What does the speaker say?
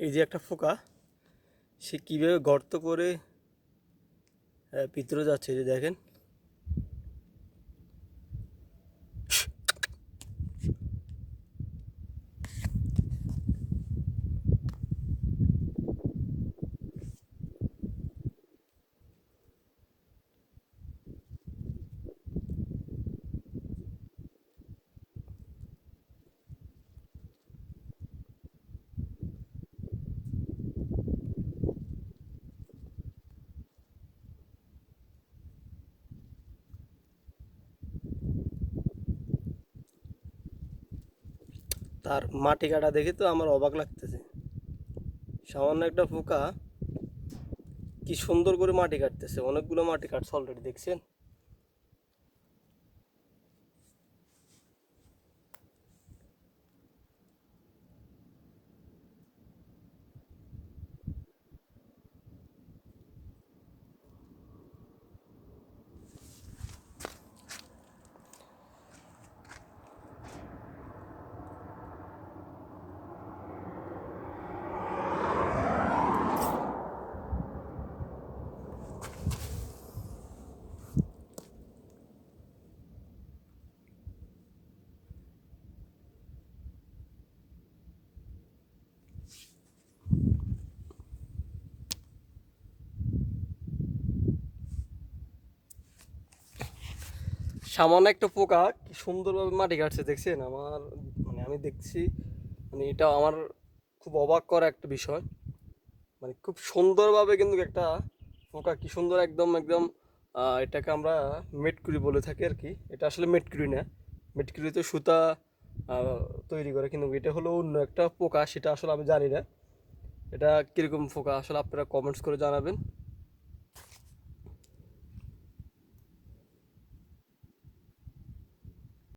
এই যে একটা ফোকা সে কীভাবে গর্ত করে ভিতরে যাচ্ছে যে দেখেন। তার মাটি কাটা দেখে তো আমার অবাক লাগতেছে। সামান্য একটা পোকা কি সুন্দর করে মাটি কাটতেছে, অনেকগুলো মাটি কাটছে অলরেডি দেখছেন? সামান্য একটা পোকা, কি সুন্দরভাবে মাটি কাটছে দেখছেন? আমার মানে আমি দেখছি মানে এটা আমার খুব অবাক করা একটা বিষয়। মানে খুব সুন্দরভাবে কিন্তু একটা পোকা, কি সুন্দর একদম একদম এটাকে আমরা মেটকুরি বলে থাকি আর কি। এটা আসলে মেটকুরি না। মেটকুরিতে সুতা তৈরি করে, কিন্তু এটা হলো অন্য একটা পোকা, সেটা আসলে আমি জানি না। এটা কীরকম পোকা, আসলে আপনারা কমেন্টস করে জানাবেন।